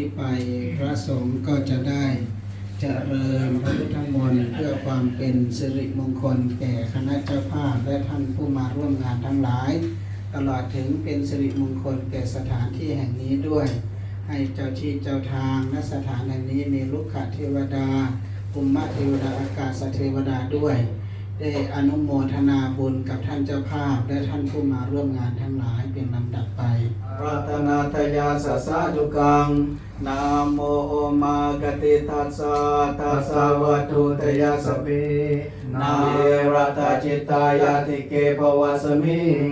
นี้ไปพระสงฆ์ก็จะได้เจริญพระพุทธมนต์เพื่อความเป็นสิริมงคลแก่คณะเจ้าภาพและท่านผู้มาร่วมงานทั้งหลาย ตลอดถึงเป็นสิริมงคลแก่สถานที่แห่งนี้ด้วย ให้เจ้าที่เจ้าทางณสถานแห่งนี้มีลุกขเทวดาภูมิเทวดาอากาศเทวดาด้วย ได้อนุโมทนาบุญกับท่านเจ้าภาพและท่านผู้มาร่วมงานทั้งหลายเป็นลำดับไป รัตนาทยาสสะจุกังนามโอมากติตัสสะตัสสะวัตุทยาสเปนาเอรัตจิตายาติเกภวสมิง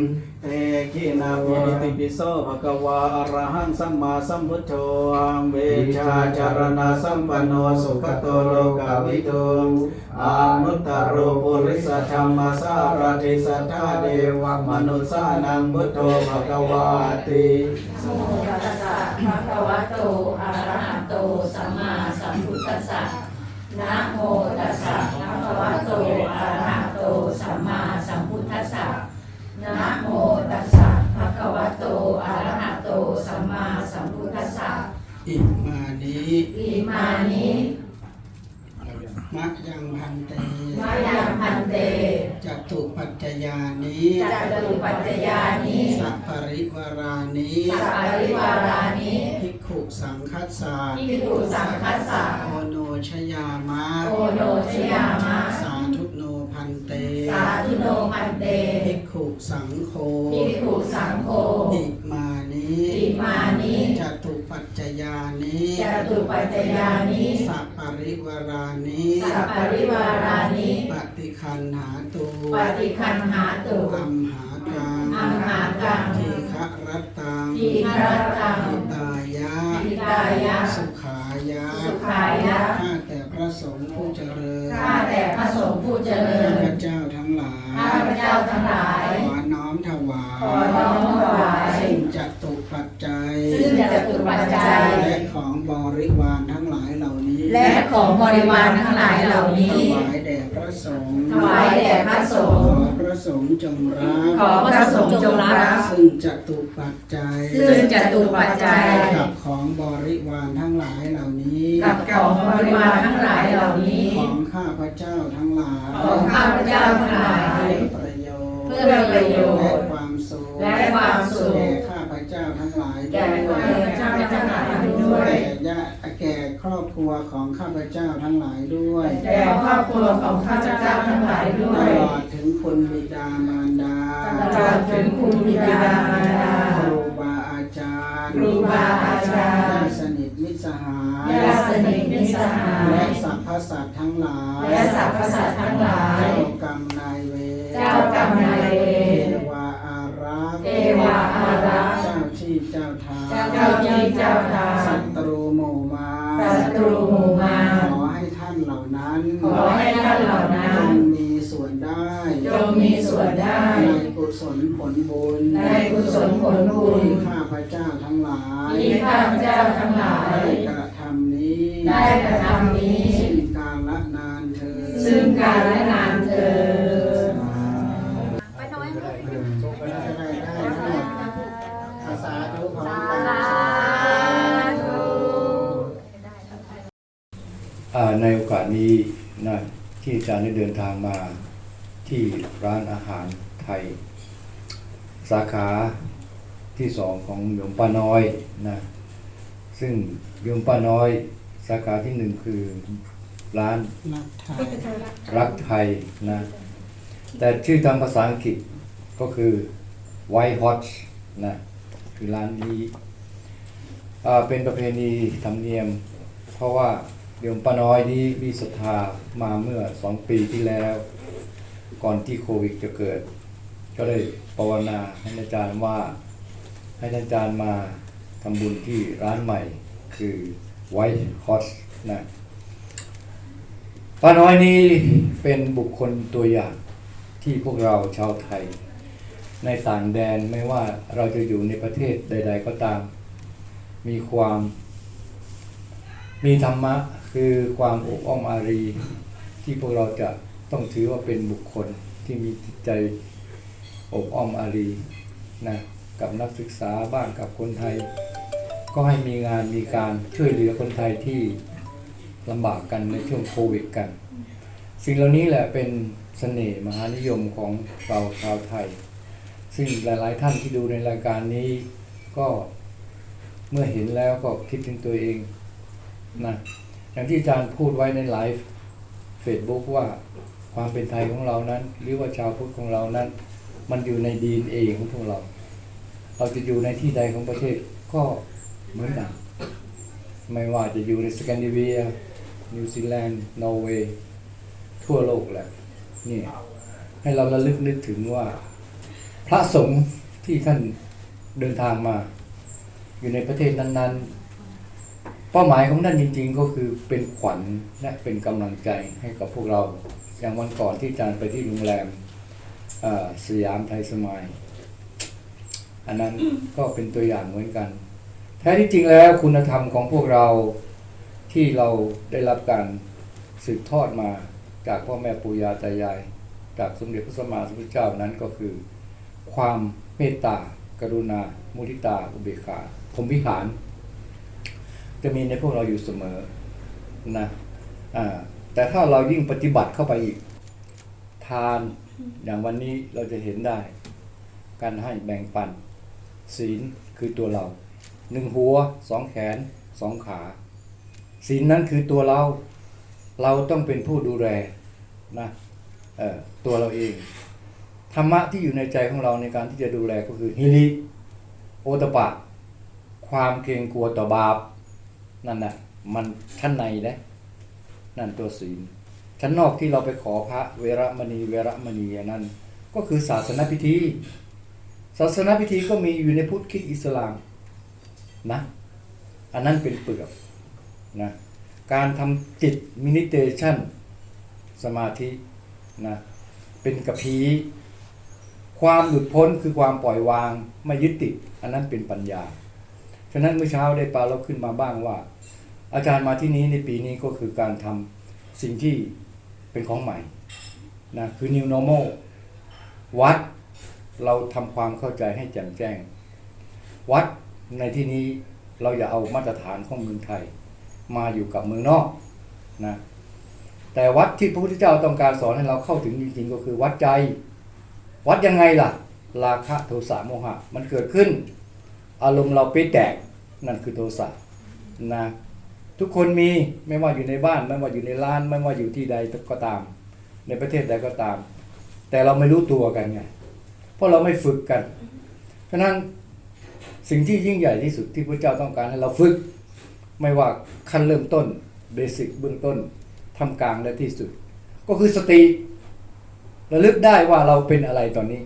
เตกินาวิติปิโสภะคะวาอะระหังสัมมาสัมพุทโธอังเวชาจารณะสัมปันโนสุขโตโลกาวิโตอานุตตรโรปุริสธรรมสารติสัทธาเดวะมนุสสานังพุทโธภะคะวาติโมตัสสะภะคะวะโตอะระหะโตสัมมาสัมพุทธัสสะนะโมตัสสะภะคะวะโตอะระหะโตสัมมาสัมพุทธัสสะนะโม มมาสัมพุทธัสสะอิมานิอิมานิมะยังพันเตมายังพันเตจตุปัจจยานิจัตตุปัจจยานิสัพปริวารานิสัพปริวารานิภิกขุสังคัสสะภิกขุสังคัสสะโอโนชยามะโอโนชยามะสาธุโนพันเตสาธุโนพันเตภิกขุสังโฆภิกขุสังโฆอิ ยานิจตุปัจจยานิสัพปริวารานิสัพปริวารานิปฏิคันหาตุปฏิคันหาตุอัมหากังอัมหากังทีฆะรัตตังทีฆรัตตังหิตายะหิตายะสุขายะสุขายะข้าแต่พระสงฆ์ผู้เจริญข้าแต่พระสงฆ์ผู้เจริข้าญพเจ้าทั้งหลายข้าพเจ้าทั้งหลาย ของบริวารทั้งหลายเหล่านี้ ถวายแด่พระสงฆ์ถวายแด่พระสงขฆ์ อพระสงฆ์จงรัขอบพระสงฆ์จงรับ ซึ่งจตุปัจจัยซึ่งจตุปัจจัย กับของบริวารทั้งหลายเหล่านี้กับของบริวารทั้งหลายเหล่านี้ ของข้าพเจ้าทั้งหลายของข้าพเจ้าทั้งหลาย เพื่อประโยชน์เพื่อประโยชน์และความสุขและความสุข แก่ข้าพเจ้าทั้งหลายแก่ข้าพเจ้าทั้งหลายด้วย แก่ญาติแก่ค รอบครัวของข้าพเจ้าทั้งหลายด้วยแก่ครอบครัวของข้าพเจ้าทั้งหลายด้วตยลอดถึงคุณบิดามารดาตลอดถึงคุณบิดามารดา ครูบาอาจารย์ครูบาอาจารย์ ญาติสนิทมิตรสหายญาติสนิทมิตรสหายและสรรพสัตว์ทั้งหลายและสรรพสัตว์ทั้งหลาย เจ้ากรรมนายเวรเจ้ากรรมนายเวร เทวาอารักษ์เทวาอารักษ์ เจ้าที่เจ้าทางเจ้าที่เจ้าทาง นั้นขอให้ท่านเหล่านั้จนงมีส่วนได้จงมีส่วนได้ ในกุศลผลบุญในกุศลผลบุญที่ข้าพเจ้าทั้งหลายที่ข้าพเจ้าทั้งหลาย ได้กระทำนี้ได้กระทำนี้ ซึ่งการละนานเธอญซึ่งการและนาน ในโอกาสนี้นะที่อาจารย์ได้เดินทางมาที่ร้านอาหารไทย สาขาที่สองของโยมป้าน้อยนะซึ่งโยมป้าน้อยสาขาที่หนึ่งคือร้านนักไทยรักไทยนะแต่ชื่อทางภาษาอังกฤษก็คือ White Hot นะคือร้านนี้อ่าเป็นประเพณีธรรมเนียม เพราะว่า โยมป้าน้อยนี้มีศรัทธามาเมื่อสองปีที่แล้ว ก่อนที่โควิดจะเกิด ก็เลยภาวนาให้อาจารย์ว่า ให้อาจารย์มาทำบุญที่ร้านใหม่ คือ White Hot นะป้าน้อยนี้เป็นบุคคลตัวอย่างที่พวกเราชาวไทย ในต่างแดนไม่ว่าเราจะอยู่ในประเทศใด ๆ ก็ตาม มีความ มีธรรมะ คือความอบอ้อมอารี ที่พวกเราจะต้องถือว่าเป็นบุคคลที่มีจิตใจอบอ้อมอารีนะกับนักศึกษาบ้างกับคนไทย ก็ให้มีงานมีการช่วยเหลือคนไทยที่ลำบากกันในช่วงโควิดกัน สิ่งเหล่านี้แหละเป็นเสน่ห์มหานิยมของเราชาวไทย ซึ่งหลาย ๆ ท่านที่ดูในรายการนี้ก็เมื่อเห็นแล้วก็คิดถึงตัวเองนะ อย่างที่อาจารย์พูดไว้ในไลฟ์ Facebook ว่าความเป็นไทยของเรานั้น หรือว่าชาวพุทธของเรานั้น มันอยู่ในดีเอของพวกเรา เราจะอยู่ในที่ใดของประเทศก็เหมือนกันไม่ว่าจะอยู่ในสแกนดิเวีย นิวซีแลนด์ นอร์เวย์ ทั่วโลกแหละนี่ให้เราระลึกนึกถึงว่า พระสงฆ์ที่ท่านเดินทางมา อยู่ในประเทศนั้น ๆ เป้าหมายของท่านจริง ๆ ก็คือเป็นขวัญและเป็นกำลังใจให้กับพวกเรา อย่างวันก่อนที่อาจารย์ไปที่โรงแรมสยามไทยสมายอันนั้นก็เป็นตัวอย่างเหมือนกัน แท้ที่จริงแล้วคุณธรรมของพวกเราที่เราได้รับการสืบทอดมาจากพ่อแม่ปู่ย่าตายาย จากสมเด็จพระสัมมาสัมพุทธเจ้านั้นก็คือ ความเมตตากรุณา มุทิตา อุเบกขาพรมวิหาร จะมีในพวกเราอยู่เสมอนะอ่าแต่ถ้าเรายิ่งปฏิบัติเข้าไปอีก ทานอย่างวันนี้เราจะเห็นได้ การให้แบ่งปัน ศีลคือตัวเราหนึ่งหัวสองแขนสองขา ศีลนั้นคือตัวเรา เราต้องเป็นผู้ดูแลนะตัวเราเอง ธรรมะที่อยู่ในใจของเราในการที่จะดูแลก็คือฮิริโอตปะ ความเกรงกลัวต่อบาป นั่นน่ะ มันชั้นในนะนั่นตัวศีลชั้นนอกที่เราไปขอพระเวรมณีเวรมณีนนั้นก็คือศาสนพิธี ศาสนพิธีก็มีอยู่ในพุทธคิดอิสลามนะอันนั้นเป็นเปลือกนะการทำจิตมินิเตชันสมาธินะเป็นกระพีความหลุดพ้นคือความปล่อยวางไม่ยึดติด อันนั้นเป็นปัญญา ฉะนั้นเมื่อเช้าได้ปลาเราขึ้นมาบ้างว่า อาจารย์มาที่นี้ในปีนี้ก็คือการทำสิ่งที่เป็นของใหม่นะคือ new normal วัดเราทำความเข้าใจให้แจ่มแจ้ง วัดในที่นี้เราอย่าเอามาตรฐานของเมืองไทย มาอยู่กับเมืองนอกนะแต่วัดที่พระพุทธเจ้าต้องการสอนให้เราเข้าถึงจริงๆก็คือวัดใจ วัดยังไงล่ะ ราคะโทสะโมหะ มันเกิดขึ้น อารมณ์เราไปแตกนั่นคือโทสะนะทุกคนมีไม่ว่าอยู่ในบ้านไม่ว่าอยู่ในร้านไม่ว่าอยู่ที่ใดก็ตาม ในประเทศใดก็ตาม แต่เราไม่รู้ตัวกันไงเพราะเราไม่ฝึกกันฉะนั้นสิ่งที่ยิ่งใหญ่ที่สุดที่พระเจ้าต้องการให้เราฝึก ไม่ว่าขั้นเริ่มต้นเบสิกเบื้องต้นทำกลางและที่สุด ก็คือสติระลึกได้ว่าเราเป็นอะไรตอนนี้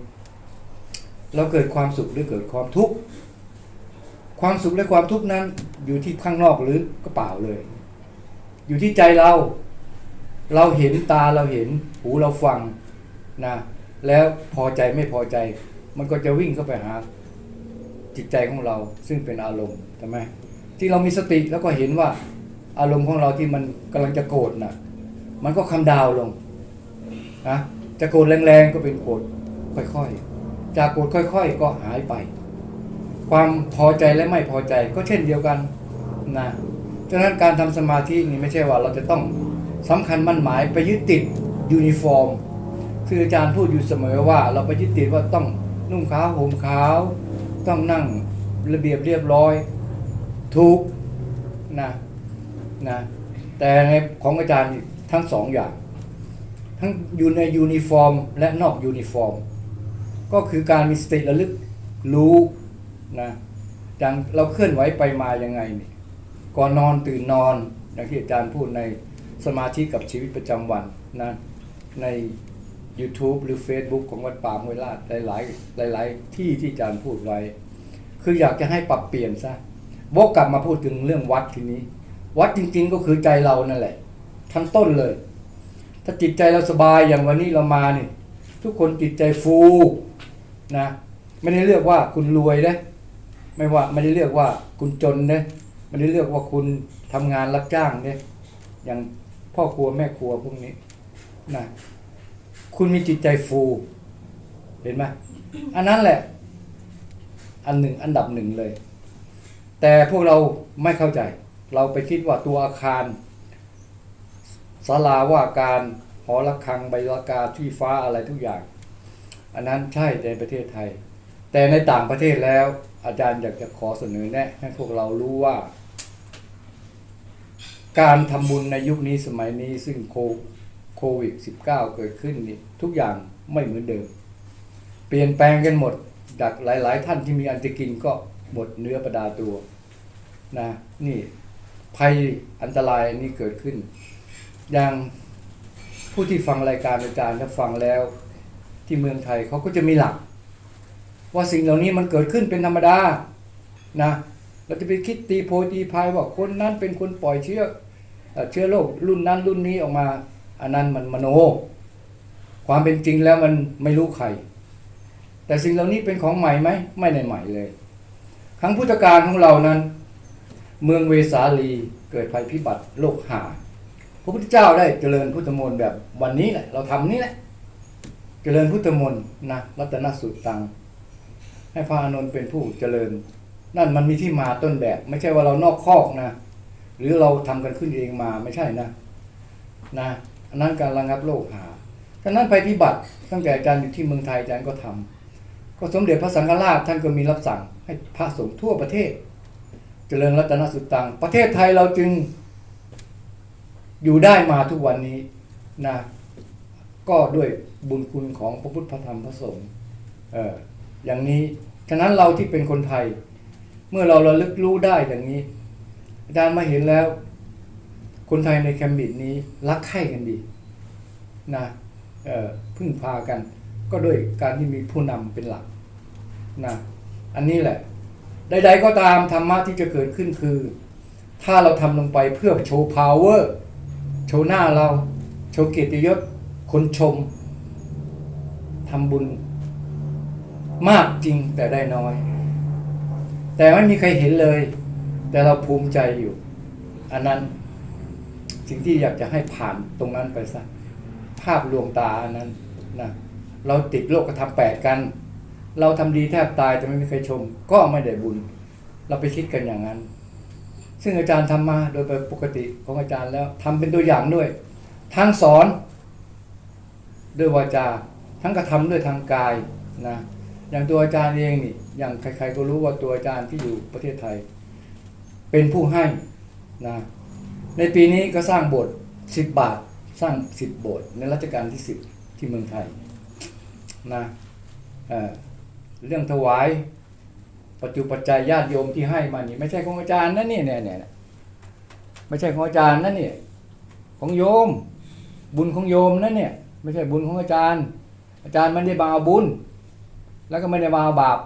เราเกิดความสุขหรือเกิดความทุกข์ ความสุขและความทุกข์นั้นอยู่ที่ข้างนอกหรือก็เปล่าเลย อยู่ที่ใจเรา เราเห็นตาเราเห็นหูเราฟังนะแล้วพอใจไม่พอใจ มันก็จะวิ่งเข้าไปหา จิตใจของเราซึ่งเป็นอารมณ์ใช่ไหมที่เรามีสติแล้วก็เห็นว่า อารมณ์ของเราที่มันกำลังจะโกรธนะมันก็คำดาวลงนะจะโกรธแรงๆก็เป็นโกรธค่อยๆจากโกรธค่อย ๆ ก็หายไป ความพอใจและไม่พอใจก็เช่นเดียวกันนะฉะนั้นการทำสมาธินี่ไม่ใช่ว่าเราจะต้องสำคัญมั่นหมายไปยึดติดยูนิฟอร์ม คืออาจารย์พูดอยู่เสมอว่า เราไปยึดติดว่าต้องนุ่งขาวห่มขาว ต้องนั่งระเบียบเรียบร้อยถูกนะนะแต่ในของอาจารย์ทั้งสองอย่าง ทั้งอยู่ในยูนิฟอร์ม และนอกยูนิฟอร์ม ก็คือการมีสติระลึกรู้ นะจังเราเคลื่อนไหวไปมายังไงนี่ก่อนนอนตื่นนอนอย่างที่อาจารย์พูดในสมาธิกับชีวิตประจำวันนะใน YouTube หรือ Facebook ของวัดป่าห้วยลาดหลาย ๆ หลาย ๆ ที่ที่อาจารย์พูดไว้ คืออยากจะให้ปรับเปลี่ยนซะวกกลับมาพูดถึงเรื่องวัดทีนี้ วัดจริง ๆ ก็คือใจเรานั่นแหละทั้งต้นเลย ถ้าจิตใจเราสบายอย่างวันนี้เรามานี่ทุกคนจิตใจฟูนะไม่ได้เลือกว่าคุณรวยนะ ไม่ว่าไม่ได้เลือกว่าคุณจนเนะไม่ได้เลือกว่าคุณทำงานรับจ้างเนี่ยอย่างพ่อครัวแม่ครัวพวกนี้นะคุณมีจิตใจฟูเห็นไหมอันนั้นแหละ อันหนึ่งอันดับหนึ่งเลย แต่พวกเราไม่เข้าใจ เราไปคิดว่าตัวอาคารศาลาว่าการหอระฆังใบลากาที่ฟ้าอะไรทุกอย่าง อันนั้นใช่ในประเทศไทย แต่ในต่างประเทศแล้ว อาจารย์อยากจะขอเสนอแนะให้พวกเรารู้ว่า การทำบุญในยุคนี้สมัยนี้ซึ่งโควิด -19 เกิดขึ้นนี่ทุกอย่างไม่เหมือนเดิม เปลี่ยนแปลงกันหมดจากหลาย ๆ ท่านที่มีอันจะกินก็หมดเนื้อประดาตัวนะนี่ภัยอันตรายนนี้เกิดขึ้น อย่างผู้ที่ฟังรายการอาจารย์ถ้าฟังแล้ว ที่เมืองไทยเขาก็จะมีหลัก ว่าสิ่งเหล่านี้มันเกิดขึ้นเป็นธรรมดานะเราจะไปคิดตีโพตีพายว่าคนนั้นเป็นคนปล่อยเชื้อเชื้อโรครุ่นนั้นรุ่นนี้ออกมาอันนั้นมันมโน ความเป็นจริงแล้วมันไม่รู้ใคร แต่สิ่งเหล่านี้เป็นของใหม่ไหมไม่ได้ใหม่เลย ครั้งพุทธกาลของเรานั้น เมืองเวสาลีเกิดภัยพิบัติโรคหาพระพุทธเจ้าได้เจริญพุทธมนต์แบบวันนี้แหละเราทำนี้แหละ เจริญพุทธมนต์นะรัตนสุตตัง ให้พระอานนท์เป็นผู้เจริญ นั่นมันมีที่มาต้นแบบ ไม่ใช่ว่าเรานอกคอกนะ หรือเราทำกันขึ้นเองมาไม่ใช่นะนะอันนั้นการระงับโรคหาฉะนั้นภัยพิบัติตั้งแต่อาจารย์อยู่ที่เมืองไทยอาจารย์ก็ทำก็สมเด็จพระสังฆราชท่านก็มีรับสั่งให้พระสงฆ์ทั่วประเทศ เจริญรัตนสุตตัง ประเทศไทยเราจึงอยู่ได้มาทุกวันนี้นะก็ด้วยบุญคุณของพระพุทธพระธรรมพระสงฆ์เออ อย่างนี้ ฉะนั้นเราที่เป็นคนไทย เมื่อเราระลึกรู้ได้อย่างนี้ อาจารย์มาเห็นแล้ว คนไทยในแคมบิดนี้รักใคร่กันดีนะพึ่งพากัน ก็ด้วยการที่มีผู้นำเป็นหลักนะอันนี้แหละ ใดๆก็ตามธรรมะที่จะเกิดขึ้นคือ ถ้าเราทำลงไปเพื่อโชว์ power โชว์หน้าเรา โชว์เกียรติยศคนชมทำบุญ มากจริงแต่ได้น้อย แต่ไม่มีใครเห็นเลย แต่เราภูมิใจอยู่ อันนั้นสิ่งที่อยากจะให้ผ่านตรงนั้นไปซะภาพลวงตาอันนั้นนะเราติดโลกกระทำแปดกัน เราทำดีแทบตายแต่ไม่มีใครชม ก็ไม่ได้บุญ เราไปคิดกันอย่างนั้น ซึ่งอาจารย์ทำมาโดยปกติของอาจารย์แล้วทำเป็นตัวอย่างด้วย ทั้งสอน ด้วยวาจา ทั้งกระทำด้วยทางกายนะ อย่างตัวอาจารย์เองนี่อย่างใคร ๆ ก็รู้ว่าตัวอาจารย์ที่อยู่ประเทศไทย เป็นผู้ให้นะในปีนี้ก็สร้างโบสถ์สิบบาทสร้างสิบโบสถ์ในรัชกาลที่สิบที่เมืองไทยนะเเรื่องถวายปัจจุปัจจัยญาติโยมที่ให้มานี่ไม่ใช่ของอาจารย์นะนี่เนี่ยเนี่ยไม่ใช่ของอาจารย์นะเนี่ยของโยม บุญของโยมนะเนี่ย ไม่ใช่บุญของอาจารย์ อาจารย์ไม่ได้มาเอาบุญ แล้วก็ไม่ได้มาเอาบาป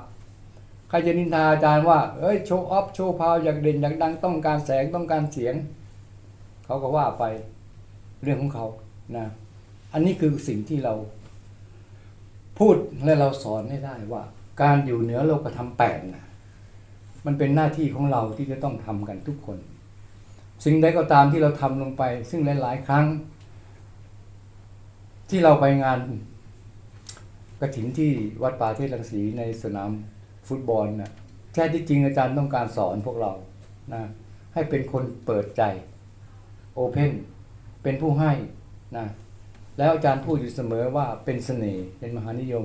ใครจะนินทาอาจารย์ว่าเอ้ยโชว์ออฟโชว์พาวอยากเด่นอยากดังต้องการแสงต้องการเสียง เขาก็ว่าไปเรื่องของเขานะ อันนี้คือสิ่งที่เรา พูดและเราสอนให้ได้ว่า การอยู่เหนือโลกธรรมแปดนะมันเป็นหน้าที่ของเราที่จะต้องทำกันทุกคน สิ่งใดก็ตามที่เราทำลงไป ซึ่งหลาย ๆ ครั้ง ที่เราไปงาน กระถินที่วัดป่าเทศรังสีในสนามฟุตบอลนะแท้ที่จริงอาจารย์ต้องการสอนพวกเรานะให้เป็นคนเปิดใจโอเพนเป็นผู้ให้นะแล้วอาจารย์พูดอยู่เสมอว่าเป็นเสน่ห์เป็นมหานิยม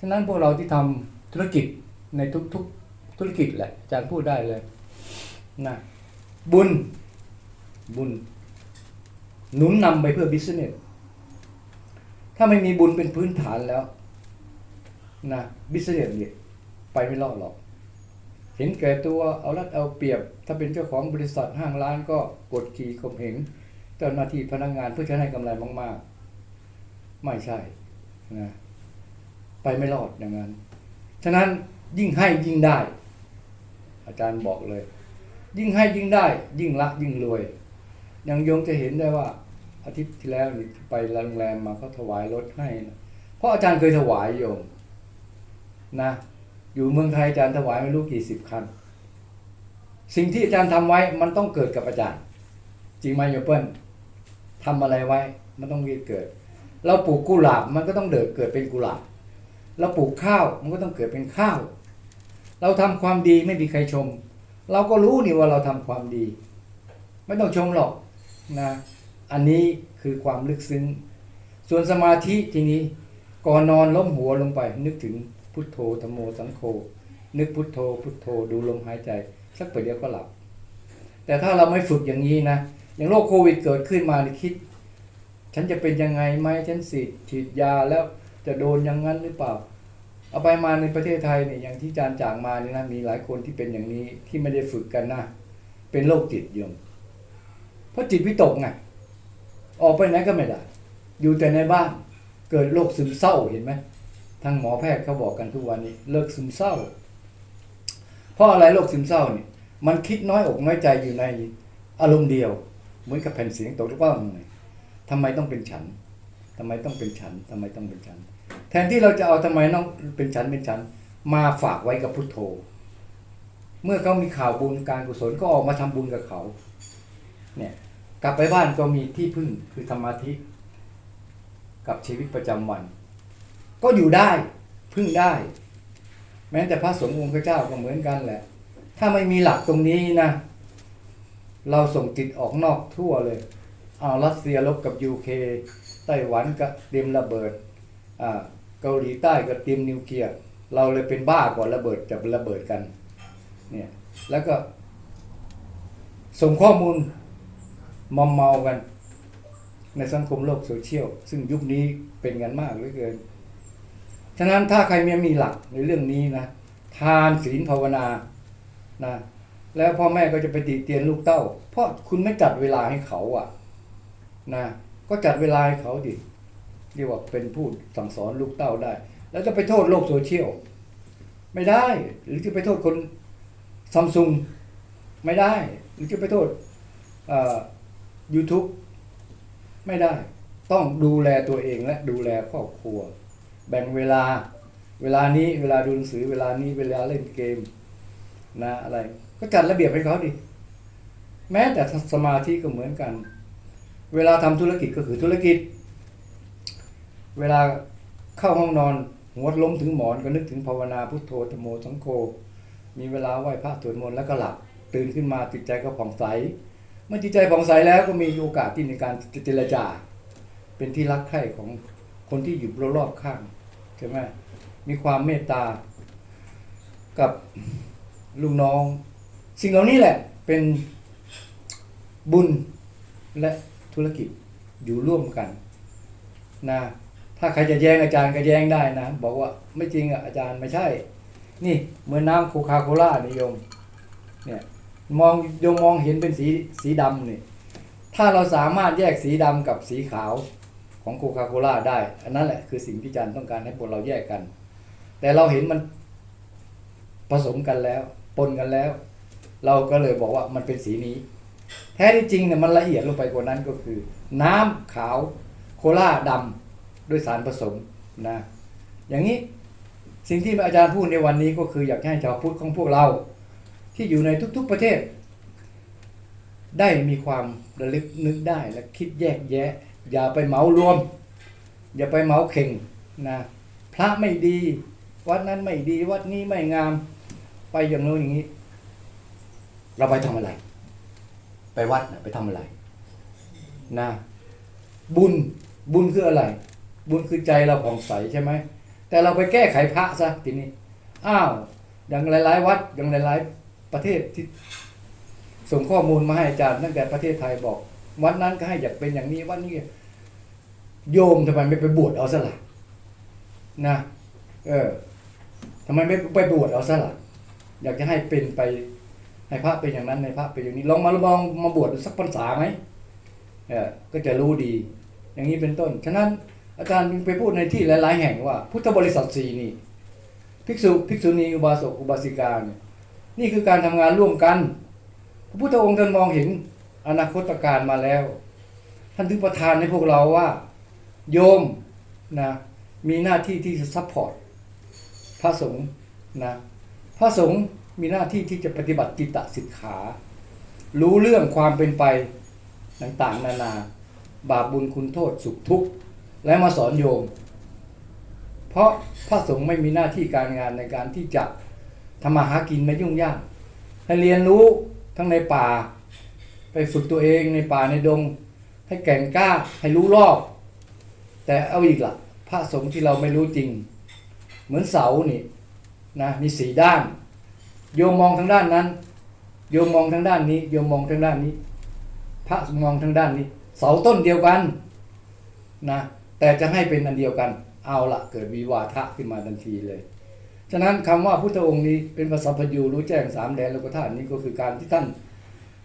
ฉะนั้นพวกเราที่ทำธุรกิจในทุกๆธุรกิจแหละอาจารย์พูดได้เลยนะบุญบุญหนุนนำไปเพื่อบิสเนสถ้าไม่มีบุญเป็นพื้นฐานแล้ว นะบิสเนสเนี่ยไปไม่รอดหรอก เห็นแก่ตัวเอารัดเอาเปรียบ ถ้าเป็นเจ้าของบริษัทห้างร้านก็กดขี่ข่มเหงเจ้าหน้าที่พนักงานเพื่อจะให้กำไรมาก ๆ ไม่ใช่นะไปไม่รอดอย่างนั้น ฉะนั้นยิ่งให้ยิ่งได้ อาจารย์บอกเลย ยิ่งให้ยิ่งได้ ยิ่งละยิ่งรวยอย่างโยมจะเห็นได้ว่า อาทิตย์ที่แล้วนี่ไปโรงแรมมาเขาถวายรถให้นะเพราะอาจารย์เคยถวายโยม นะอยู่เมืองไทยอาจารย์ถวายไม่รู้กี่สิบคัน สิ่งที่อาจารย์ทำไว้มันต้องเกิดกับอาจารย์ จริงไหมโยเปิ้ลทำอะไรไว้ มันต้องมีเกิด เราปลูกกุหลาบมันก็ต้องเดิดเกิดเป็นกุหลาบเราปลูกข้าวมันก็ต้องเกิดเป็นข้าว เราทำความดีไม่มีใครชม เราก็รู้นี่ว่าเราทำความดี ไม่ต้องชมหรอกนะอันนี้คือความลึกซึ้ง ส่วนสมาธิทีนี้ก่อนนอนล้มหัวลงไปนึกถึง พุทโธธโมสังโฆนึกพุทโธ พุทโธดูลมหายใจ สักประเดี๋ยวก็หลับ แต่ถ้าเราไม่ฝึกอย่างนี้นะอย่างโรคโควิดเกิดขึ้นมาคิด ฉันจะเป็นยังไงไหมฉันฉีฉีดยาแล้วจะโดนอย่างนั้นหรือเปล่า เอาไปมาในประเทศไทยเนี่ยอย่างที่อาจารย์จางมาเนี่ยนะมีหลายคนที่เป็นอย่างนี้ที่ไม่ได้ฝึกกันนะเป็นโรคจิตโยมเพราะจิตวิตกไงออกไปไหนก็ไม่ได้ อยู่แต่ในบ้านเกิดโรคซึมเศร้าเห็นไหม ทางหมอแพทย์เขาบอกกันทุกวันนี้ เลิกซึมเศร้า เพราะอะไรโรคซึมเศร้าเนี่ยมันคิดน้อยอกน้อยใจอยู่ในอารมณ์เดียว เหมือนกับแผ่นเสียงตกลูกว่าไงทำไมต้องเป็นฉันทำไมต้องเป็นฉันทำไมต้องเป็นฉัน แทนที่เราจะเอาทำไมต้องเป็นฉันเป็นฉัน มาฝากไว้กับพุทโธ เมื่อเขามีข่าวบุญการกุศลก็ออกมาทำบุญกับเขา เนี่ยกลับไปบ้านก็มีที่พึ่งคือธรรมาธิ กับชีวิตประจำวัน ก็อยู่ได้พึ่งได้ แม้แต่พระสงฆ์องค์พระเจ้าก็เหมือนกันแหละ ถ้าไม่มีหลักตรงนี้นะ เราส่งจิตออกนอกทั่วเลย เอารัสเซียลบกับยูเคไต้หวันก็เตรียมระเบิดอ่าเกาหลีใต้ก็เตรียมนิวเคลียร์เราเลยเป็นบ้าก่อนระเบิดจะระเบิดกันเนี่ยแล้วก็ส่งข้อมูลมอมเมากัน ในสังคมโลกโซเชียล ซึ่งยุคนี้เป็นกันมากเหลือเกิน ฉะนั้นถ้าใครไม่มีหลักในเรื่องนี้นะทานศีลภาวนานะแล้วพ่อแม่ก็จะไปตีเตียนลูกเต้า เพราะคุณไม่จัดเวลาให้เขาอะนะก็จัดเวลาให้เขาดิเรียกว่าเป็นผู้สั่งสอนลูกเต้าได้ แล้วจะไปโทษโลกโซเชียลไม่ได้ หรือจะไปโทษคนซัมซุงไม่ได้ หรือจะไปโทษยูทูบไม่ได้ ต้องดูแลตัวเองและดูแลครอบครัว แบ่งเวลา เวลานี้เวลาดูหนังสือเวลานี้เวลาเล่นเกมนะอะไร ก็จัดระเบียบให้เขาดิ แม้แต่สมาธิก็เหมือนกัน เวลาทำธุรกิจก็คือธุรกิจ เวลาเข้าห้องนอนหัวล้มถึงหมอนก็นึกถึงภาวนาพุทโธธรรมโมสังโฆมีเวลาไหว้พระสวดมนต์แล้วก็หลับตื่นขึ้นมาจิตใจก็ผ่องใสเมื่อจิตใจผ่องใสแล้วก็มีโอกาสที่ในการเจรจา เป็นที่รักใคร่ของ คนที่อยู่รอบๆข้างใช่ไหมมีความเมตตากับลูกน้อง สิ่งเหล่านี้แหละเป็นบุญและธุรกิจอยู่ร่วมกันนะถ้าใครจะแย้งอาจารย์ก็แย้งได้นะ บอกว่าไม่จริงอะอาจารย์ไม่ใช่ นี่เหมือนน้ำโคคาโคล่านิยมเนี่ยมองยงมองเห็นเป็นสีสีดำนี่ถ้าเราสามารถแยกสีดำกับสีขาว ของโคคาโคล่าได้ อันนั้นแหละคือสิ่งที่อาจารย์ต้องการให้พวกเราแยกกัน แต่เราเห็นมันผสมกันแล้วปนกันแล้ว เราก็เลยบอกว่ามันเป็นสีนี้ แท้ที่จริงเนี่ยมันละเอียดลงไปกว่านั้นก็คือ น้ำขาวโคล่าดำด้วยสารผสมนะอย่างนี้สิ่งที่อาจารย์พูดในวันนี้ก็คืออยากให้ชาวพุทธของพวกเรา ที่อยู่ในทุกๆประเทศ ได้มีความระลึกนึกได้และคิดแยกแยะ อย่าไปเหมารวม อย่าไปเหมาเข่งนะพระไม่ดี วัดนั้นไม่ดี วัดนี้ไม่งาม ไปอย่างโน้นอย่างนี้ เราไปทำอะไร ไปวัดนะไปทำอะไรนะบุญบุญคืออะไร บุญคือใจเราผ่องใสใช่ไหมแต่เราไปแก้ไขพระซะทีนี้อ้าวอย่างหลาย ๆ วัดอย่างหลาย ๆ ประเทศที่ส่งข้อมูลมาให้อาจารย์ตั้งแต่ประเทศไทยบอก วัดนั้นก็ให้อยากเป็นอย่างนี้วัดนี้ โยมทำไมไม่ไปบวชเอาซะล่ะนะเออทำไมไม่ไปบวชเอาซะล่ะอยากจะให้เป็นไปให้พระเป็นอย่างนั้นในพระเป็นอย่างนี้ลองมาลองมาบวชสักพรรษาไหมเออก็จะรู้ดี อย่างนี้เป็นต้น ฉะนั้นอาจารย์ไปพูดในที่หลาย ๆ แห่งว่า พุทธบริษัทสี่นี่ภิกษุภิกษุณีอุบาสกอุบาสิกาเนี่ยนี่คือการทำงานร่วมกัน พระพุทธองค์ท่านมองเห็น อนาคตการมาแล้ว ท่านถึงประทานให้พวกเราว่า โยมนะมีหน้าที่ที่จะซัพพอร์ตพระสงฆ์นะพระสงฆ์มีหน้าที่ที่จะปฏิบัติจิตตสิกขา รู้เรื่องความเป็นไปต่างๆ นานา บาปบุญคุณโทษสุขทุกข์ และมาสอนโยม เพราะพระสงฆ์ไม่มีหน้าที่การงานในการที่จะทำมาหากินไม่ยุ่งยากให้เรียนรู้ทั้งในป่า ไปฝึกตัวเองในป่าในดง ให้แก่งกล้าให้รู้รอบ แต่เอาอีกละพระสงฆ์ที่เราไม่รู้จริง เหมือนเสานี่นะมีสีด้าน โยมมองทางด้านนั้น โยมมองทางด้านนี้ โยมมองทางด้านนี้ พระมองทางด้านนี้ เสาต้นเดียวกันนะแต่จะให้เป็นอันเดียวกัน เอาละเกิดวิวาทะขึ้นมาทันทีเลย ฉะนั้นคำว่าพุทธองค์นี้เป็นภาษาพยูรู้แจ้งสามแดนโลกธาตุนี้ก็คือการที่ท่าน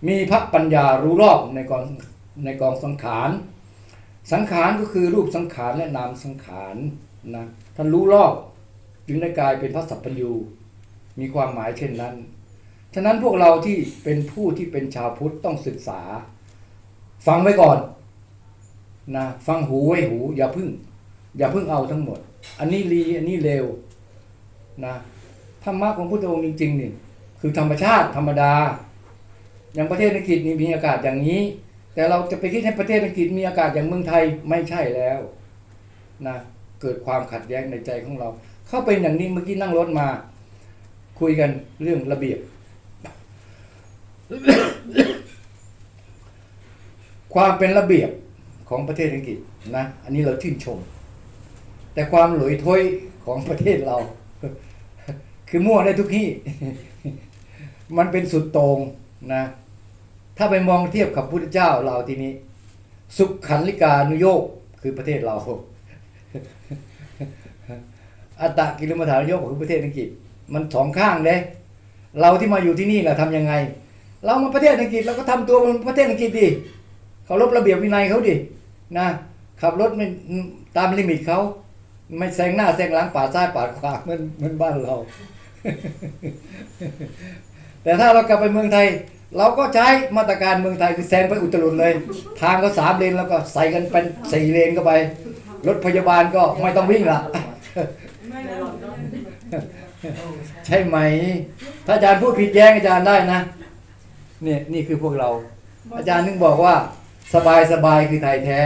มีพระปัญญารู้รอบในกองในกองสังขาร สังขารก็คือรูปสังขารและนามสังขารนะท่านรู้รอบจึงได้กลายเป็นพระสัพพัญญูมีความหมายเช่นนั้น ฉะนั้นพวกเราที่เป็นผู้ที่เป็นชาวพุทธต้องศึกษา ฟังไว้ก่อนนะฟังหูไว้หู อย่าพึ่ง อย่าพึ่งเอาทั้งหมด อันนี้ลีอันนี้เลวนะธรรมะของพุทธองค์จริงๆนี่คือธรรมชาติธรรมดา อย่างประเทศอังกฤษนี่มีอากาศอย่างนี้ แต่เราจะไปคิดให้ประเทศอังกฤษมีอากาศอย่างเมืองไทยไม่ใช่แล้วนะเกิดความขัดแย้งในใจของเรา เข้าไปอย่างนี้เมื่อกี้นั่งรถมา คุยกันเรื่องระเบียบ ความเป็นระเบียบของประเทศอังกฤษนะ อันนี้เราชื่นชม แต่ความหลอยถ้วยของประเทศเรา คือมั่วได้ทุกที่ มันเป็นสุดโตรงนะ ถ้าไปมองเทียบกับพุทธเจ้าเราทีนี้ สุขขันลิกานุโยกคือประเทศเราอัตตะกิลมัฐานโยกคือประเทศอังกฤษ มันสองข้างเลยเราที่มาอยู่ที่นี่เราทำยังไง เรามาประเทศอังกฤษเราก็ทำตัวเป็นประเทศอังกฤษดิเคารพระเบียบวินัยเขาดินะขับรถไม่ตามลิมิตเขาไม่แซงหน้าแซงหลังปาดซ้ายปาดขวาเหมือนเหมือนบ้านเรา แต่ถ้าเรากลับไปเมืองไทย เราก็ใช้มาตรการเมืองไทยคือแซงไปอุตรุดเลย ทางก็สามเลนแล้วก็ใส่กันเป็นสี่เลนเข้าไป รถพยาบาลก็ไม่ต้องวิ่งละใช่ไหม ถ้าอาจารย์พูดผิดแย้งอาจารย์ได้นะเนี่ยนี่คือพวกเรา อาจารย์นึงบอกว่า สบายสบายคือไทยแท้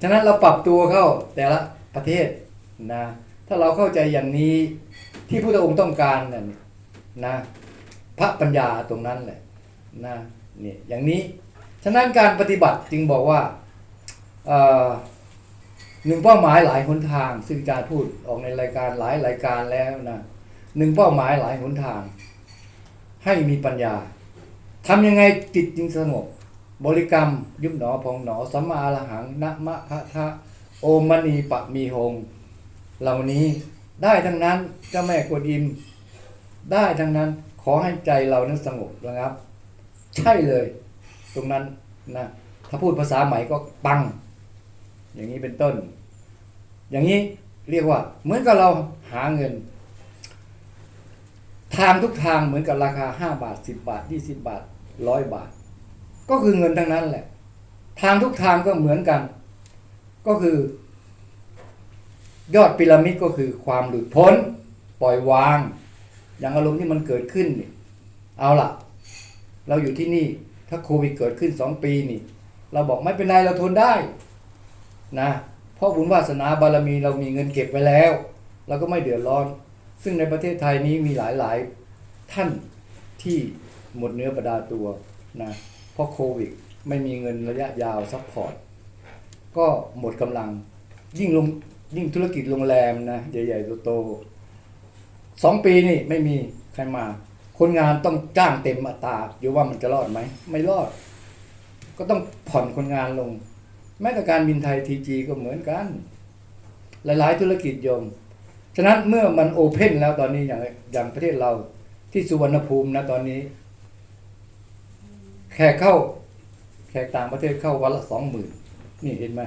ฉะนั้นเราปรับตัวเข้าแต่ละประเทศนะ ถ้าเราเข้าใจอย่างนี้ที่พระองค์ต้องการนั่นนะ พระปัญญาตรงนั้นแหละนะเนี่ยอย่างนี้ ฉะนั้นการปฏิบัติจึงบอกว่าเอ่อหนึ่งเป้าหมายหลายหนทาง ซึ่งอาจารย์พูดออกในรายการหลายรายการแล้วนะหนึ่งเป้าหมายหลายหนทาง ให้มีปัญญาทำยังไงจิตจึงสงบบริกรรม ยุบหนอพองหนอสัมมาอรหังนะมะพะทะโอมมณีปะมีหง เหล่านี้ได้ทั้งนั้นเจ้าแม่กวนอิม ได้ทั้งนั้น ขอให้ใจเรานั้นสงบนะครับ ใช่เลย ตรงนั้นนะถ้าพูดภาษาใหม่ก็ปัง อย่างนี้เป็นต้น อย่างนี้เรียกว่า เหมือนกับเราหาเงิน ทางทุกทางเหมือนกับราคาห้าบาทสิบบาทยี่สิบาทร้อยบาท ก็คือเงินทั้งนั้นแหละ ทางทุกทางก็เหมือนกัน ก็คือยอดพีระมิดก็คือความหลุดพ้น ปล่อยวาง อย่างอารมณ์ที่มันเกิดขึ้นนี่เอาล่ะ เราอยู่ที่นี่ ถ้าโควิดเกิดขึ้นสองปีนี่ เราบอกไม่เป็นไรเราทนได้นะเพราะบุญวาสนาบารมีเรามีเงินเก็บไว้แล้วเราก็ไม่เดือดร้อน ซึ่งในประเทศไทยนี้มีหลายๆ ท่านที่หมดเนื้อประดาตัวนะเพราะโควิดไม่มีเงินระยะยาวซัพพอร์ตก็หมดกำลังยิ่งลงยิ่งธุรกิจโรงแรมนะใหญ่ๆโตๆ สองปีนี่ไม่มีใครมา คนงานต้องจ้างเต็มอัตราอยู่ว่ามันจะรอดไหม ไม่รอด ก็ต้องผ่อนคนงานลง แม้แต่การบินไทยทีจีก็เหมือนกัน หลาย ๆ ธุรกิจโยม ฉะนั้นเมื่อมันโอเพนแล้วตอนนี้อย่างอย่างประเทศเราที่สุวรรณภูมินะตอนนี้ แขกเข้า แขกต่างประเทศเข้าวันละสองหมื่นนี่เห็นไหม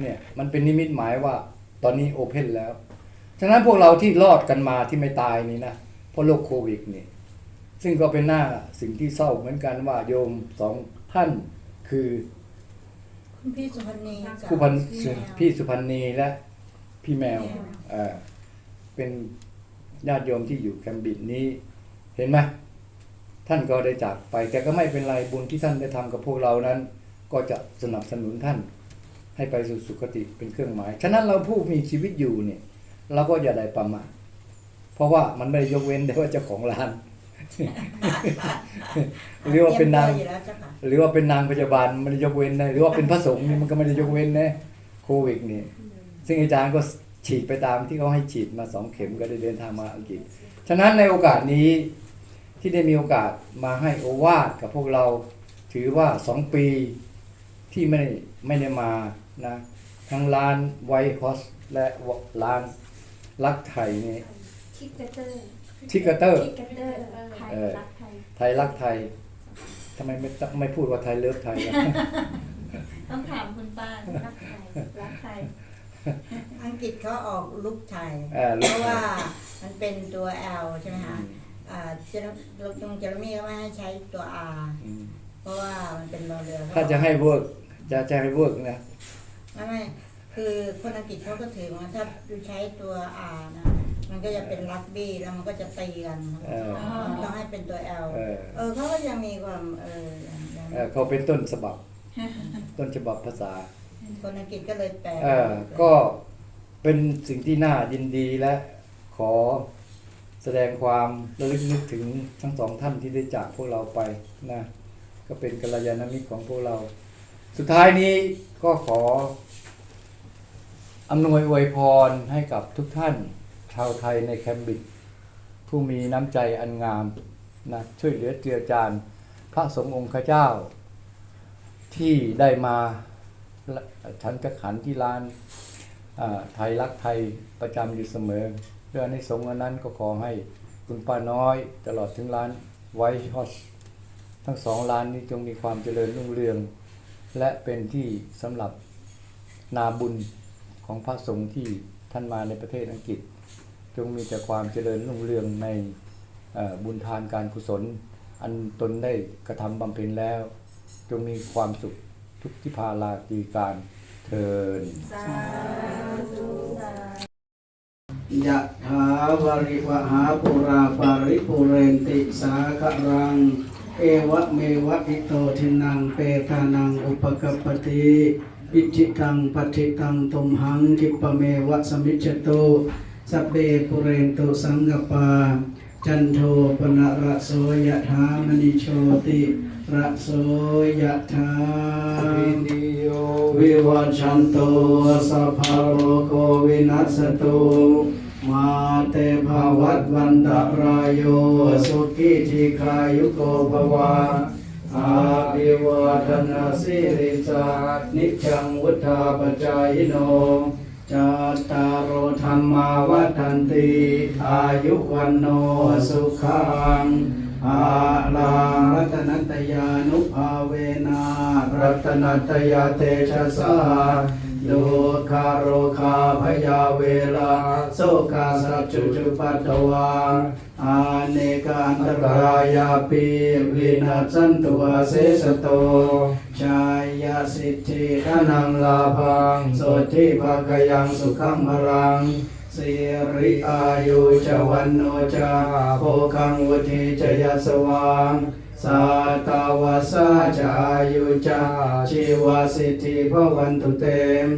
เนี่ยมันเป็นนิมิตหมายว่าตอนนี้โอเพนแล้ว ฉะนั้นพวกเราที่รอดกันมาที่ไม่ตายนี่นะเพราะโรคโควิดนี่ซึ่งก็เป็นหน้าสิ่งที่เศร้าเหมือนกันว่าโยมสองท่านคือคุณพี่สุพรรณีกับผู้พันพี่แมวพี่สุพันณีและพี่แมวเอ่อเป็นญาติโยมที่อยู่แคมบิดนี้ เห็นไหมท่านก็ได้จากไป แต่ก็ไม่เป็นไรบุญที่ท่านได้ทำกับพวกเรานั้น ก็จะสนับสนุนท่าน ให้ไปสู่สุคติเป็นเครื่องหมาย ฉะนั้นเราผู้มีชีวิตอยู่เนี่ย เราก็อย่าได้ประมาทเพราะว่ามันไม่ได้ยกเว้นได้ว่าเจ้าของร้าน หรือว่าเป็นนาง ตรียมตัวอยู่แล้วเจ้าค่ะหรือว่าเป็นนางพยาบาลมันไม่ได้ยกเว้นนะหรือว่าเป็นพระสงฆ์นี่มันก็ไม่ได้ยกเว้นนะโควิดนี่ซึ่งอาจารย์ก็ฉีดไปตามที่เขาให้ฉีดมาสองเข็มก็ได้เดินทางมาอังกฤษ ฉะนั้นในโอกาสนี้ที่ได้มีโอกาสมาให้โอวาทกับพวกเราถือว่าสองปีที่ไม่ได้ไม่ได้มานะทั้งร้านไวท์ฮอสและร้าน รักไทยนี่ทิกเกเตอร์ทิกเกอร์เตอร์ทิกเกเตอร์ไทยเออรักไทยไทยรักไทยทำไมไม่ต้องไม่พูดว่าไทยเลิฟไทยล่ะต้องถามคุณป้ารักไทยรักไทยอังกฤษเขาออกลูกไทยเออลูเพกไทยราะว่ามันเป็นตัว L ใช่ไหมคะอ่าเจนลงเจอร์มี่ก็ไม่ให้ใช้ตัว R อืมเพราะว่ามันเป็นรอเรือถ้าจะให้เวิร์กจะจะให้เวิร์กนะไม่ไม่ คือคนอังกฤษเขาก็ถือว่าถ้าดูใช้ตัว R นะมันก็จะเป็นรักบี้แล้วมันก็จะตีกันเออมันต้องให้เป็นตัว L เออ เออเขาก็ยังมีความเออยังยังเออเขาเป็นต้นฉบับ ต้นฉบับภาษาคนอังกฤษก็เลยแปลเออก็เป็นสิ่งที่น่ายินดีและขอแสดงความระลึกนึกถึงทั้งสองท่านที่ได้จากพวกเราไปนะ ก็เป็นกัลยาณมิตรของพวกเรา สุดท้ายนี้ก็ขอ อำนวยอวยพรให้กับทุกท่านชาวไทยในแคมบิดผู้มีน้ำใจอันงามนะช่วยเหลือเจือจานพระสงฆ์องค์เจ้า ที่ได้มาฉันกขันที่ร้านไทยรักไทยประจำอยู่เสมอเรื่องในสงฆ์นนั้นก็ขอให้คุณป้าน้อยตลอดถึงร้านไวท์ฮอสทั้งสองร้านนี้จงมีความเจริญรุ่งเรือง และเป็นที่สำหรับนาบุญ ของพระสงฆ์ที่ท่านมาในประเทศอังกฤษ จงมีแต่ความเจริญรุ่งเรืองในบุญทานการกุศล อันตนได้กระทำบำเพ็ญแล้ว จงมีความสุขทุกทิพาลาตีการเทินยะถาวริวหาปุราปาริปุเรนติสาครัง เอวะเมวะอิโตทินังเปตานังอุปกปติ อิจิตังปฏิตังตุมหังกิปเมวะสมิจจตุสัเปปุเรนตุสังกปา จันโทปนะระโสยะถามณิโชติระโสยะถาวิวัชันโตสัพพะโรโควินัสตุมาเตภวัตวันตรายโยสุขีทีขายุโกภวะ อาภิวาทนาสิริสานิจังวุธาปจายโนจัตตารโอธรรมาวัฏันติอายุวันโนสุขังอาลังรัตนัตยานุภาเวนะรัตนัตยาเตชะสา ดุคาโรคาพยาเวลาโสกาสัจจุจุปัตวาอาเนกันตรายาปีวินาสันตุอาเสสโตชายาสิทธิธนังลาภังโสทิภกยังสุขังพรังสิริอายุจวันโนจาโภคังวุธิจยสวัง สาตาวาสาจายุจาชีวาสิทธิพวันตุเตม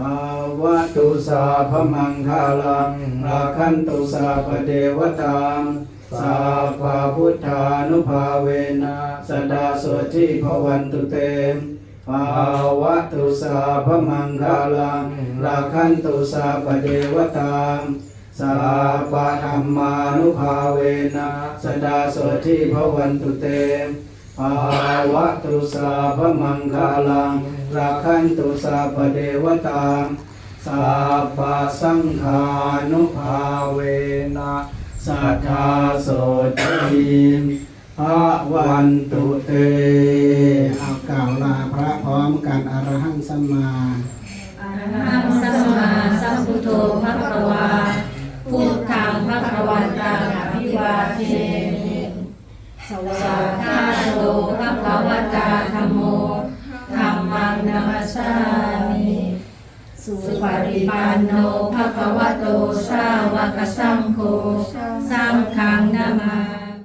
อาวัตุสาพมังคาลังราคันตุสาปเดวตามสาภาพุทธานุภาเวนะสดาโสทิพวันตุเตมภาวะตุสาพมังคาลังราคันตุสาปเดวตาม สาปะธรรมานุภาเวนะสดาโสทิภวันตุเตภาวะตุสาพมังคาลังราคันตุสาปเดวตามสาปะสังฆานุภาเวนะสัทธาโสทิภวันตุเตเอากล่าวลาพระพร้อมกันอรหังสัมมาอรหังสัมมาสัมพุทโธภะคะวาพุทธังภะ คะวันตังอภิวาเทมิสวากขาโตภะคะวตาธรรมโมธัมมังนามัสสามิสุปฏิปันโนภะคะวะโตสาวกสังโฆสังฆังนามา